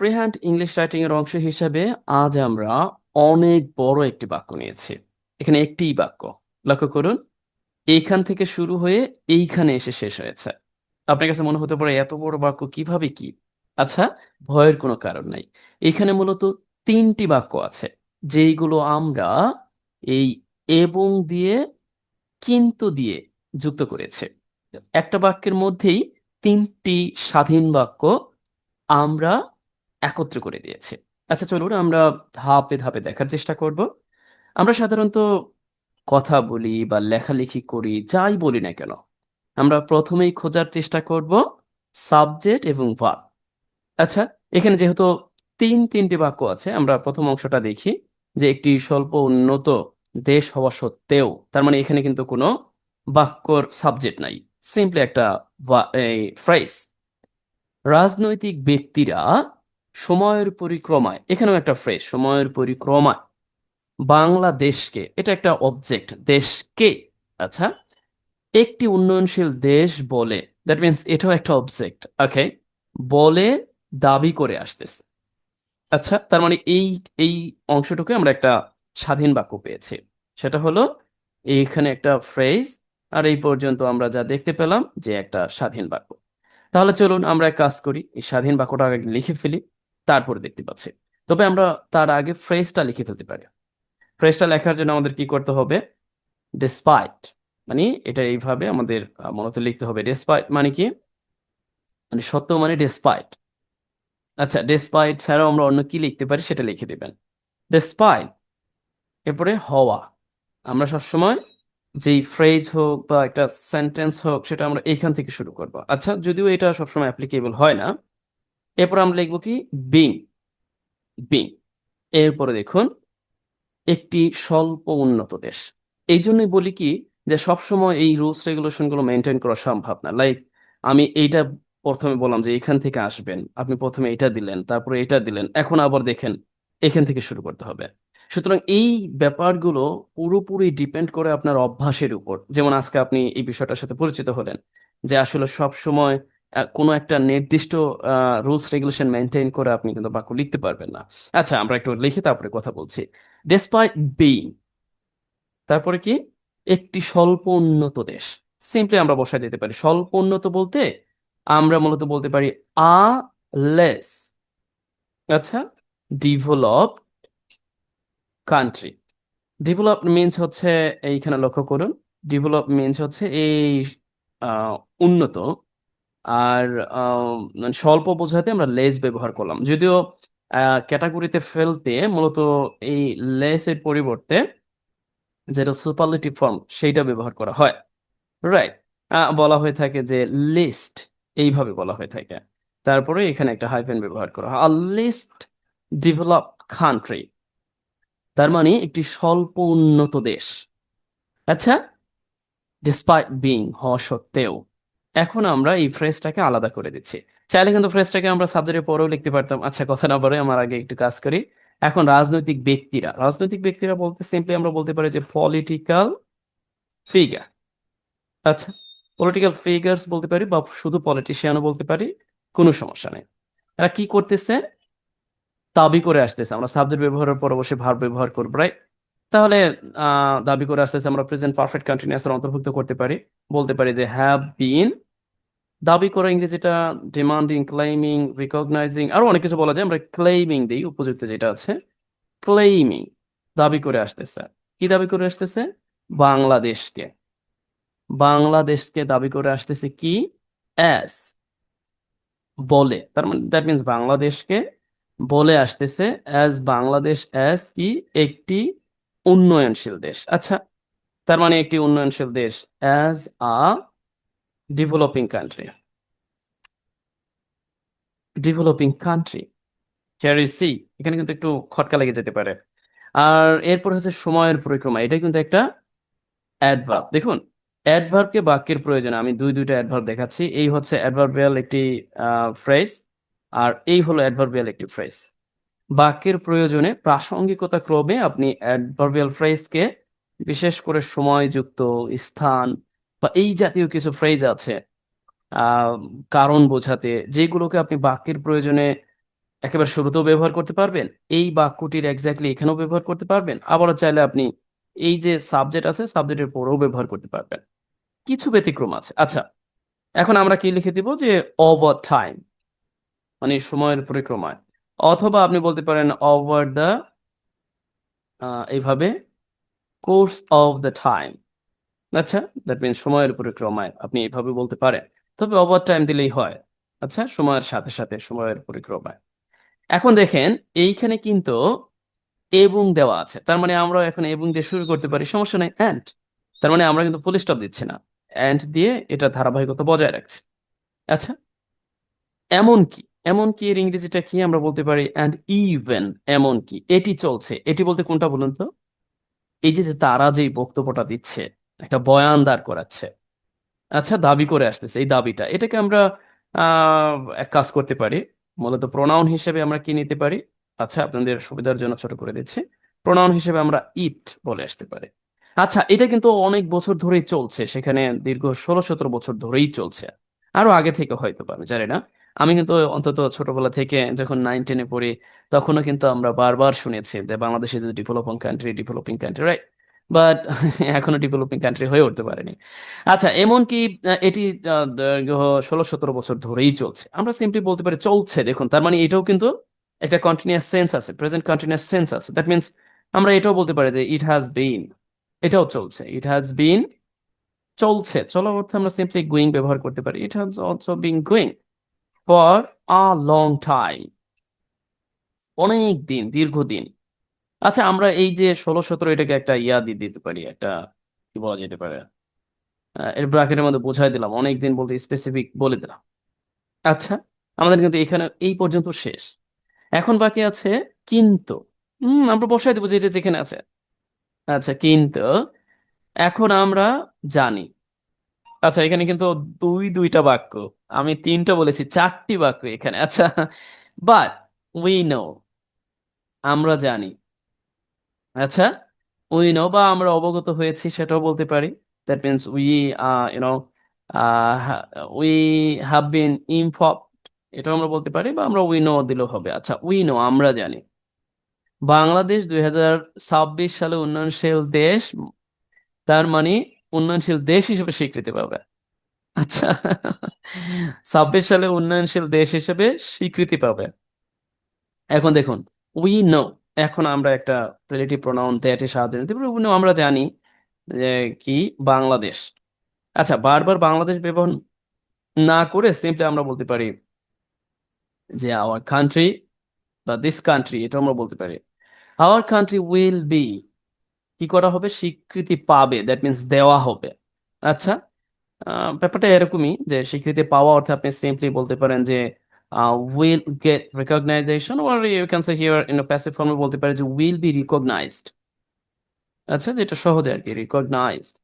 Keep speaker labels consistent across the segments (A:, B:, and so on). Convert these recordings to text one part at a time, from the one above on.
A: Free hand English writing এর অংশ হিসাবে আজ আমরা অনেক বড় একটি বাক্য নিয়েছি। এখানে একটিই বাক্য। লক্ষ্য করুন, এইখান থেকে শুরু হয়ে এইখানে এসে শেষ হয়েছে। আপনার কাছে মনে হতে পারে, এত বড় বাক্য কীভাবে কি? আচ্ছা ভয়ের কোনো কারণ নাই। এখানে মূলত তিনটি বাক্য আছে, যেইগুলো আমরা এই এবং দিয়ে, কিন্তু দিয়ে যুক্ত করেছে। একটা বাক্যের মধ্যেই তিনটি স্বাধীন বাক্য আমরা একত্র করে দিয়েছে। আচ্ছা চলুন আমরা ধাপে ধাপে দেখার চেষ্টা করব। আমরা সাধারণত কথা বলি বা লেখালেখি করি, যাই বলি না কেন। আমরা প্রথমেই খোঁজার চেষ্টা করব সাবজেক্ট এবং ভার্ব আচ্ছা এখানে যেহেতু তিন, তিনটি বাক্য আছে, আমরা প্রথম অংশটা দেখি যে একটি স্বল্প উন্নত দেশ হওয়া সত্ত্বেও, তার মানে এখানে কিন্তু কোনো বাক্যর সাবজেক্ট নাই। সিম্পলি একটা ফ্রেজ রাজনৈতিক ব্যক্তিরা সময়ের পরিক্রমায়, এখানেও একটা ফ্রেজ সময়ের পরিক্রমায়। বাংলাদেশকে, এটা একটা অবজেক্ট দেশকে আচ্ছা একটি উন্নয়নশীল দেশ বলে দ্যাট মিনস এটাও একটা অবজেক্ট ওকে বলে দাবি করে আসতেছে। আচ্ছা তার মানে এই এই অংশটুকু আমরা একটা স্বাধীন বাক্য পেয়েছি। সেটা হলো এইখানে একটা ফ্রেজ আর এই পর্যন্ত আমরা যা দেখতে পেলাম, যে একটা স্বাধীন বাক্য। তাহলে চলুন আমরা কাজ করি, এই স্বাধীন বাক্যটা আগে লিখে ফেলি। তারপরে দেখতে পাচ্ছি। তবে আমরা তার আগে ফ্রেজটা লিখে ফেলতে পারি। ফ্রেজটা লেখার জন্য আমাদের কি করতে হবে? ডিসপাইট মানে এটা এইভাবে আমাদের মূলত লিখতে হবে। ডিসপাইট মানে কি? মানে সত্য মানে ডিসপাইট আচ্ছা ডিসপাইট ছাড়াও আমরা অন্য কি লিখতে পারি সেটা লিখে দেবেন। ডিসপাইট এরপরে হওয়া। আমরা সবসময় যেই ফ্রেজ হোক বা একটা সেন্টেন্স হোক সেটা আমরা এইখান থেকে শুরু করব। আচ্ছা যদিও এটা সবসময় অ্যাপ্লিকেবল হয় না এরপর আমরা লিখব কি? বিং বিং এরপরে দেখুন, একটি স্বল্প উন্নত দেশ। এই জন্যই বলি কি যে সবসময় এই রুলস রেগুলেশনগুলো মেনটেন করা সম্ভব না। লাইক আমি এইটা প্রথমে বললাম যে এখান থেকে আসবেন, আপনি প্রথমে এটা দিলেন, তারপরে এটা দিলেন, এখন আবার দেখেন, এখান থেকে শুরু করতে হবে। সুতরাং এই ব্যাপারগুলো পুরোপুরি ডিপেন্ড করে আপনার অভ্যাসের উপর। যেমন আজকে আপনি এই বিষয়টার সাথে পরিচিত হলেন, যে আসলে সব সময় কোনো একটা নির্দিষ্ট রুলস রেগুলেশন মেনটেন করে আপনি কিন্তু বাক্য লিখতে পারবেন না। আচ্ছা আমরা একটু লিখে তারপরে কথা বলছি। ডেসপাইট বিং তারপরে কি? একটি স্বল্প উন্নত দেশ। সিম্পলি আমরা বসায় দিতে পারি। স্বল্প উন্নত বলতে আমরা মূলত বলতে পারি আ লেস আচ্ছা ডেভেলপ কান্ট্রি ডেভেলপ মিনস হচ্ছে, এইখানে লক্ষ্য করুন। ডেভেলপ মিনস হচ্ছে এই উন্নত আর মানে স্বল্প বোঝাতে আমরা লেস ব্যবহার করলাম। যদিও ক্যাটাগরিতে ফেলতে মূলত এই লেস এর পরিবর্তে যেটা সুপারলেটিভ ফর্ম সেইটা ব্যবহার করা হয়। রাইট বলা হয়ে থাকে যে লিস্ট এইভাবে বলা হয়ে থাকে। তারপরে এখানে একটা হাইফেন ব্যবহার করা হয়। আর লিস্ট ডেভেলপ কান্ট্রি তার মানে একটি স্বল্প উন্নত দেশ। আচ্ছা? ডিসপাইট বিং হওয়া সত্ত্বেও। এখন আমরা এই ফ্রেজটাকে আলাদা করে দিচ্ছি। চাইলে কিন্তু ফ্রেজটাকে আমরা সাবজেক্টের পরেও লিখতে পারতাম। আচ্ছা কথা না বলে আমার আগে একটু কাজ করি। এখন রাজনৈতিক ব্যক্তিরা রাজনৈতিক ব্যক্তিরা বলতে সিম্পলি আমরা বলতে পারি যে পলিটিক্যাল ফিগার আচ্ছা পলিটিক্যাল ফিগার্স বলতে পারি বা শুধু পলিটিশিয়ানও বলতে পারি, কোনো সমস্যা নেই। এরা কি করতেছে? দাবি করে আসতেছে। আমরা সাবজেক্ট ব্যবহারের পর অবশ্যই ভার্ব ব্যবহার করব রাইট তাহলে দাবি করে আসতেছে আমরা প্রেজেন্ট পারফেক্ট কন্টিনিউয়াস এর অন্তর্ভুক্ত করতে পারি। বলতে পারি যে হ্যাভ বিন দাবি করা ইংরেজিটা ডিমান্ডিং ক্লেমিং রিকগনাইজিং আরও অনেক কিছু বলা যায়। আমরা ক্লেমিং দিই, উপযুক্ত যেটা আছে। ক্লেমিং দাবি করে আসতেছে। কি দাবি করে আসতেছে? বাংলাদেশকে। বাংলাদেশকে দাবি করে আসতেছে কি? অ্যাস বলে। তার মানে দ্যাট মিনস বাংলাদেশকে বলে আসতেছে অ্যাজ বাংলাদেশ অ্যাজ কি? একটি উন্নয়নশীল দেশ। আচ্ছা তার মানে একটি উন্নয়নশীল দেশ as a developing country developing country here is see এখানে কিন্তু একটু খটকা লেগে যেতে পারে। আর এরপর হচ্ছে সময়ের পরিক্রমা। এটা কিন্তু একটা অ্যাডভার্ব দেখুন অ্যাডভার্বকে বাক্যের প্রয়োজন আমি দুই, দুইটা অ্যাডভার্ব দেখাচ্ছি। এই হচ্ছে অ্যাডভার্বিয়াল একটি ফ্রেজ আর এই হলো অ্যাডভার্বিয়াল একটি ফ্রেজ বাক্যের প্রয়োজনে প্রাসঙ্গিকতা ক্রমে আপনি অ্যাডভার্বিয়াল ফ্রেজকে বিশেষ করে সময়যুক্ত স্থান বা এই জাতীয় কিছু ফ্রেজ আছে কারণ বোঝাতে যেগুলোকে আপনি বাক্যের প্রয়োজনে একেবারে শুরুতেও ব্যবহার করতে পারবেন, এই বাক্যটির এক্স্যাক্টলি এখানেও ব্যবহার করতে পারবেন, আবারও চাইলে আপনি এই যে সাবজেক্ট আছে সাবজেক্টের পরেও ব্যবহার করতে পারবেন। কিছু ব্যতিক্রম আছে। আচ্ছা এখন আমরা কি লিখে দিব যে ওভার টাইম মানে সময়ের পরিক্রমায়। অথবা আপনি বলতে পারেন ওভার দ্য এইভাবে কোর্স অফ দ্য টাইম আচ্ছা দ্যাট মিন সময়ের পরিক্রমায় আপনি এইভাবে বলতে পারেন। তবে ওভার টাইম দিলেই হয়। আচ্ছা সময়ের সাথে সাথে, সময়ের পরিক্রমায় এখন দেখেন, এইখানে কিন্তু এবং দেওয়া আছে। তার মানে আমরা এখন এবং দিয়ে শুরু করতে পারি, সমস্যা নেই। অ্যান্ড তার মানে আমরা কিন্তু ফুল স্টপ দিচ্ছি না। অ্যান্ড দিয়ে এটা ধারাবাহিকতা বজায় রাখছি। আচ্ছা এমন কি এমন কি এর ইংরেজিটা কি আমরা বলতে পারি? অ্যান্ড ইভেন এমন কি এটি চলছে। এটি বলতে কোনটা বলুন তো? এই যে তারা যে বক্তব্যটা দিচ্ছে, একটা বয়ান দাঁড় করাচ্ছে। আচ্ছা দাবি করে আসতেছে এই দাবিটা। এটাকে আমরা এক কাজ করতে পারি। মূলত প্রোনাউন হিসেবে আমরা কি নিতে পারি? আচ্ছা আপনাদের সুবিধার জন্য ছোট করে দিচ্ছি। প্রোনাউন হিসেবে আমরা ইট বলে আসতে পারি। আচ্ছা এটা কিন্তু অনেক বছর ধরেই চলছে। সেখানে দীর্ঘ ষোলো সতেরো বছর ধরেই চলছে। আরও আগে থেকে হয়তো আমি জানি না। আমি কিন্তু অন্তত ছোটবেলা থেকে যখন নাইন টেনে পড়ি, তখনও কিন্তু আমরা বারবার শুনেছি যে Bangladesh is developing country developing country right but এখনও ডেভেলপিং কান্ট্রি হয়ে উঠতে পারেনি। আচ্ছা এমনকি এটি ষোলো সতেরো বছর ধরেই চলছে। আমরা সিম্পলি বলতে পারি চলছে। দেখুন, তার মানে এটাও কিন্তু একটা কন্টিনিউয়াস সেন্স আছে প্রেজেন্ট কন্টিনিউয়াস সেন্স আছে। দ্যাট মিনস আমরা এটাও বলতে পারি যে ইট হ্যাজ বিন এটাও চলছে। ইট হ্যাজ বিন চলছে। চলার অর্থে আমরা সিম্পলি গোয়িং ব্যবহার করতে পারি। It has also been going for a long time অনেক দিন, দীর্ঘদিন। আচ্ছা আমরা এই যে ষোলো, সতেরো এটাকে একটা ইয়া দিয়ে দিতে পারি, একটা কি বলা যেতে পারে? এর ব্র্যাকেটের মধ্যে বোঝাই দিলাম, অনেক দিন বলতে স্পেসিফিক বলে দিলাম। আচ্ছা আমাদের কিন্তু এখানে এই পর্যন্ত শেষ। এখন বাকি আছে কিন্তু। হম, আমরা বসাই দেবো যেটা যেখানে আছে। আচ্ছা কিন্তু। এখন আমরা জানি। আচ্ছা এখানে কিন্তু দুই, দুইটা বাক্য। আমি তিনটা বলেছি, চারটি বাক্য এখানে। আচ্ছা বাট উই নো আমরা জানি। আচ্ছা উই নো বা আমরা অবগত হয়েছি সেটাও বলতে পারি। That means we you know we have been informed এটাও আমরা বলতে পারি বা আমরা উই নো দিলেও হবে। আচ্ছা উই নো আমরা জানি। বাংলাদেশ দুই হাজার ছাব্বিশ সালে উন্নয়নশীল দেশ, তার মানে উন্নয়নশীল দেশ হিসেবে স্বীকৃতি পাবে। আচ্ছা। ছাব্বিশ সালে উন্নয়নশীল দেশ হিসেবে স্বীকৃতি পাবে। এখন দেখুন উই নো এখন আমরা একটা রিলেটিভ প্রোনাউন দ্যাট সাহায্য আমরা জানি যে কি? বাংলাদেশ। আচ্ছা বারবার বাংলাদেশ ব্যবহার না করে সিম্পলি আমরা বলতে পারি যে আওয়ার কান্ট্রি বা দিস কান্ট্রি এটা আমরা বলতে পারি। আওয়ার কান্ট্রি উইল বি কি করা হবে? স্বীকৃতি পাবে দ্যাট মিনস দেওয়া হবে। আচ্ছা ব্যাপারটা এরকমই যে স্বীকৃতি পাওয়া অর্থে আপনি সিম্পলি বলতে পারেন যে will get recognition or you can say here in passive ফর্মে বলতে পারে যে উইল বি রিকগনাইজড আচ্ছা যেটা সহজে আর কি রিকগনাইজড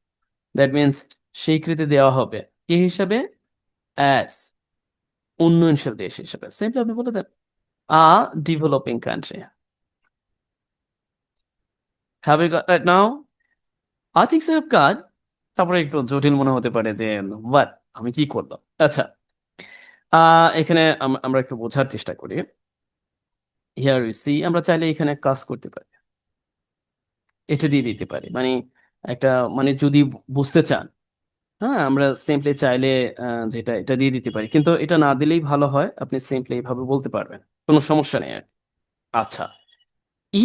A: দ্যাট মিনস স্বীকৃতি দেওয়া হবে কি হিসাবে? অ্যাস উন্নয়নশীল দেশ হিসেবে। সিম্পলি আপনি বলে দেন a developing country you got that now I think so have got তারপরে একটু জটিল মনে হতে পারে যে হোয়াট আমি কি করলাম? আচ্ছা। এখানে আম- আমরা একটু বোঝার চেষ্টা করি। হিয়ার উই সি আমরা চাইলে এখানে কাজ করতে পারি। এটা দিয়ে দিতে পারি। মানে একটা মানে যদি বুঝতে চান হ্যাঁ আমরা সিম্পলি চাইলে যেটা, এটা দিয়ে দিতে পারি। কিন্তু এটা না দিলেই ভালো হয়। আপনি সিম্পলি এইভাবে বলতে পারবেন। কোনো সমস্যা নেই আচ্ছা।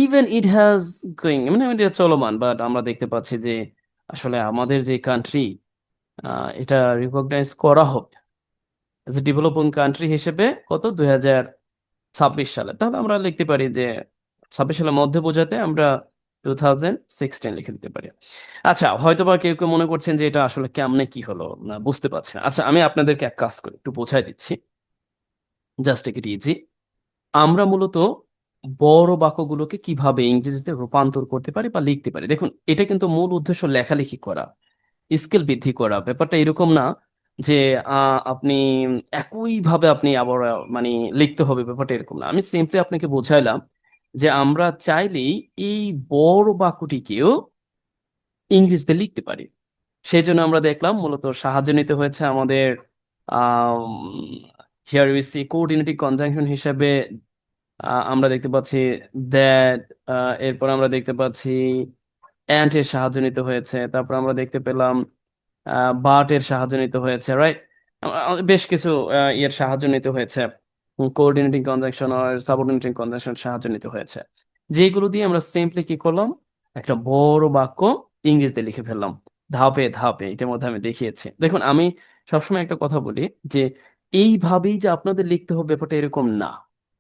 A: ইভেন ইট হ্যাজ গোয়িং মানে এটা চলমান বাট আমরা দেখতে পাচ্ছি যে আসলে আমাদের যে কান্ট্রি এটা রিকগনাইজ করা হবে এজ এ ডেভেলপিং কান্ট্রি হিসেবে কত? দুই হাজার ছাব্বিশ সালে। তাহলে আমরা লিখতে পারি যে ছাব্বিশ সালের মধ্যে বোঝাতে আমরা টু থাউজেন্ড সিক্সটিন লিখে দিতে পারি। আচ্ছা হয়তোবা কেউ কেউ মনে করছেন যে এটা আসলে কেমনে কি হলো? না, বুঝতে পারছি না। আচ্ছা আমি আপনাদেরকে এক কাজ করি, একটু বোঝাই দিচ্ছি। Just it easy. আমরা মূলত বড় বাক্যগুলোকে কীভাবে ইংরেজিতে রূপান্তর করতে পারি বা লিখতে পারি? দেখুন, এটা কিন্তু মূল উদ্দেশ্য লেখালেখি করা, স্কিল বৃদ্ধি করা। ব্যাপারটা এরকম না যে আপনি একইভাবে আপনি আবার মানে লিখতে হবে, ব্যাপারটা এরকম না। আমি সিম্পলি আপনাকে বোঝাইলাম যে আমরা চাইলেই এই বড় বাক্যটিকেও ইংরেজিতে লিখতে পারি। সেই জন্য আমরা দেখলাম মূলত সাহায্য নিতে হয়েছে আমাদের আহ here we see coordinating conjunction হিসেবে আমরা দেখতে পাচ্ছি দ্যাট এরপর আমরা দেখতে পাচ্ছি অ্যান্ট এর সাহায্য নিতে হয়েছে। তারপর আমরা দেখতে পেলাম বাট এর সাহায্য নিতে হয়েছে রাইট বেশ কিছু ইয়ের সাহায্য নিতে হয়েছে। কোঅর্ডিনেটিং কনজাংশন আর সাবঅর্ডিনেটিং কনজাংশন সাহায্য নিতে হয়েছে। যেগুলো দিয়ে আমরা সিম্পলি কি করলাম? একটা বড় বাক্য ইংরেজিতে লিখে ফেললাম। ধাপে ধাপে, ইতিমধ্যে আমি দেখিয়েছি। দেখুন, আমি সবসময় একটা কথা বলি যে, এইভাবেই যে আপনাদের লিখতে হবে, ব্যাপারটা এরকম না।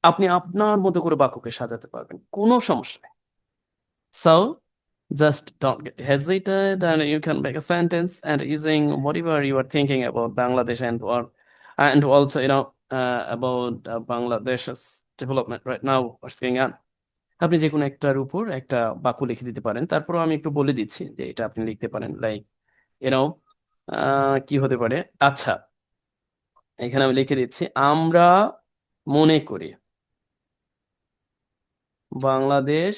A: আপনি আপনার মতো করে বাক্যকে সাজাতে পারবেন, কোনো সমস্যা নেই। So just don't get hesitated and you can make a sentence and using whatever you are thinking about Bangladesh and war and also you know about Bangladesh development right now worsening an আপনি যে কোনো একটার উপর একটা বাক্য লিখে দিতে পারেন। তারপর আমি একটু বলে দিচ্ছি যে এটা আপনি লিখতে পারেন লাইক এরাও uh, কি হতে পারে? আচ্ছা এখানে আমি লিখে দিচ্ছি, আমরা মনে করি বাংলাদেশ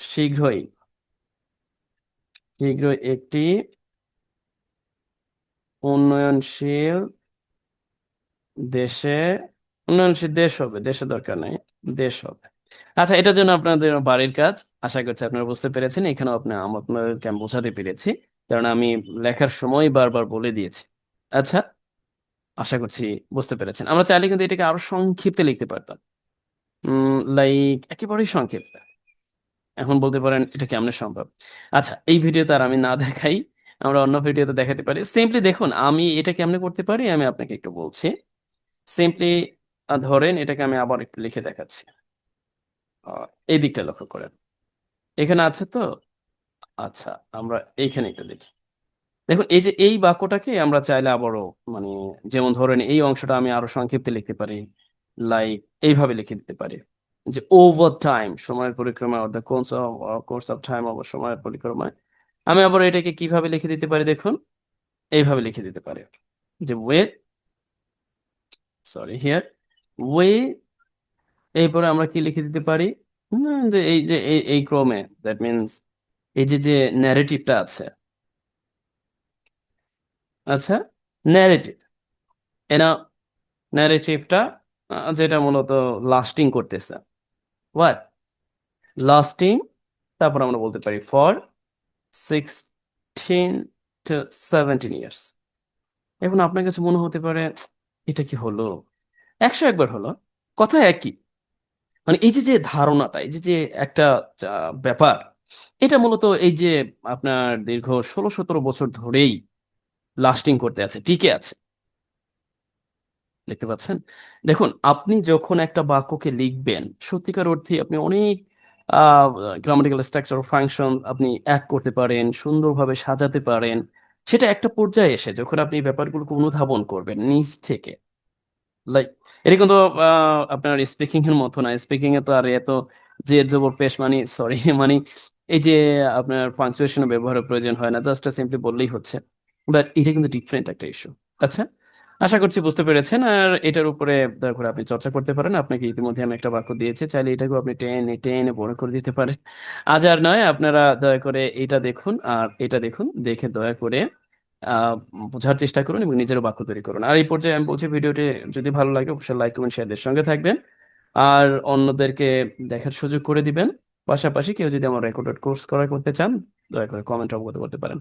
A: শীঘ্রই শীঘ্রই একটি উন্নয়নশীল দেশে, উন্নয়নশীল দেশ হবে দেশে দরকার নেই, দেশ হবে। আচ্ছা এটার জন্য আপনাদের বাড়ির কাজ, আশা করছি আপনারা বুঝতে পেরেছেন, এখানেও আপনি আপনাদেরকে আমি বোঝাতে পেরেছি, কারণ আমি লেখার সময় বারবার বলে দিয়েছি। আচ্ছা আশা করছি বুঝতে পেরেছেন। আমরা চাইলে কিন্তু এটাকে আরও সংক্ষিপ্তে লিখতে পারতাম। লাইক একেবারেই সংক্ষিপ্ত এখন বলতে পারেন, এটা কেমনে সম্ভব? আচ্ছা এই ভিডিওতে আর আমি না দেখাই, আমরা অন্য ভিডিওতে দেখাতে পারি। সিম্পলি দেখুন, আমি এটা কেমনে করতে পারি, আমি আপনাকে একটু বলছি। সিম্পলি ধরেন এটাকে আমি আবার একটু লিখে দেখাচ্ছি। এই দিকটা লক্ষ্য করেন। এখানে আছে তো? আচ্ছা আমরা এইখানে একটু দেখি। দেখুন, এই যে এই বাক্যটাকে আমরা চাইলে আবারও মানে যেমন ধরেন এই অংশটা আমি আরও সংক্ষিপ্তে লিখতে পারি। লাইক এইভাবে লিখে দিতে পারি। যে ওভার টাইম সময়ের পরিক্রমায় অর্থাৎ course of course of time of সময়ের পরিক্রমায় আমি আবার এটাকে কীভাবে লিখে দিতে পারি দেখুন? এইভাবে লিখে দিতে পারি। যে ওয়ে সরি হিয়ার ওয়ে এরপরে আমরা কি লিখে দিতে পারি? যে এই যে, এই ক্রমে দ্যাট মিনস এই যে যে ন্যারেটিভটা আছে। আচ্ছা ন্যারেটিভ এনা ন্যারেটিভটা যেটা মূলত লাস্টিং করতেছে। হোয়াট লাস্টিং তারপর আমরা বলতে পারি for sixteen to seventeen years এখন আপনার কাছে মনে হতে পারে, এটা কি হলো? একশো একবার হলো। কথা একই। মানে এই যে যে ধারণাটা, এই যে যে একটা ব্যাপার, এটা মূলত এই যে আপনার দীর্ঘ ষোলো সতেরো বছর ধরেই লাস্টিং করতে আছে, টিকে আছে। দেখতে পাচ্ছেন? দেখুন, আপনি যখন একটা বাক্যকে লিখবেন, সত্যিকার অর্থে আপনি অনেক গ্রামাটিক্যাল স্ট্রাকচার ফাংশন আপনি অ্যাড করতে পারেন, সুন্দরভাবে সাজাতে পারেন। সেটা একটা পর্যায়ে এসে যখন আপনি ব্যাপারগুলোকে অনুধাবন করবেন নিজ থেকে। লাইক এটা কিন্তু আপনার স্পিকিং এর মতো না। স্পিকিং এ তো আর এত জের জবর পেশ মানে সরি মানে এই যে আপনার পাংচুয়েশন ব্যবহারের প্রয়োজন হয় না জাস্ট সিম্পলি বললেই হচ্ছে। বাট এটা কিন্তু ডিফারেন্ট একটা ইস্যু আচ্ছা? আশা করছি বুঝতে পেরেছেন। আর এটার উপরে করে আপনি চর্চা করতে পারেন। আপনাকে ইতিমধ্যে আমি একটা বাক্য দিয়েছি। চাইলে এটাকেও আপনি টেনে টেনে বড় করে দিতে পারেন। আজ আর নয়, আপনারা দয়া করে এটা দেখুন আর এটা দেখুন। দেখে দয়া করে বোঝার চেষ্টা করুন এবং নিজেরও বাক্য তৈরি করুন। আর এই পর্যায়ে আমি বলছি ভিডিওটি যদি ভালো লাগে, অবশ্যই লাইক, কমেন্ট শেয়ারদের সঙ্গে থাকবেন। আর অন্যদেরকে দেখার সুযোগ করে দিবেন। পাশাপাশি কেউ যদি আমার রেকর্ডেড কোর্স করা করতে চান, দয়া করে কমেন্ট অবগত করতে পারেন।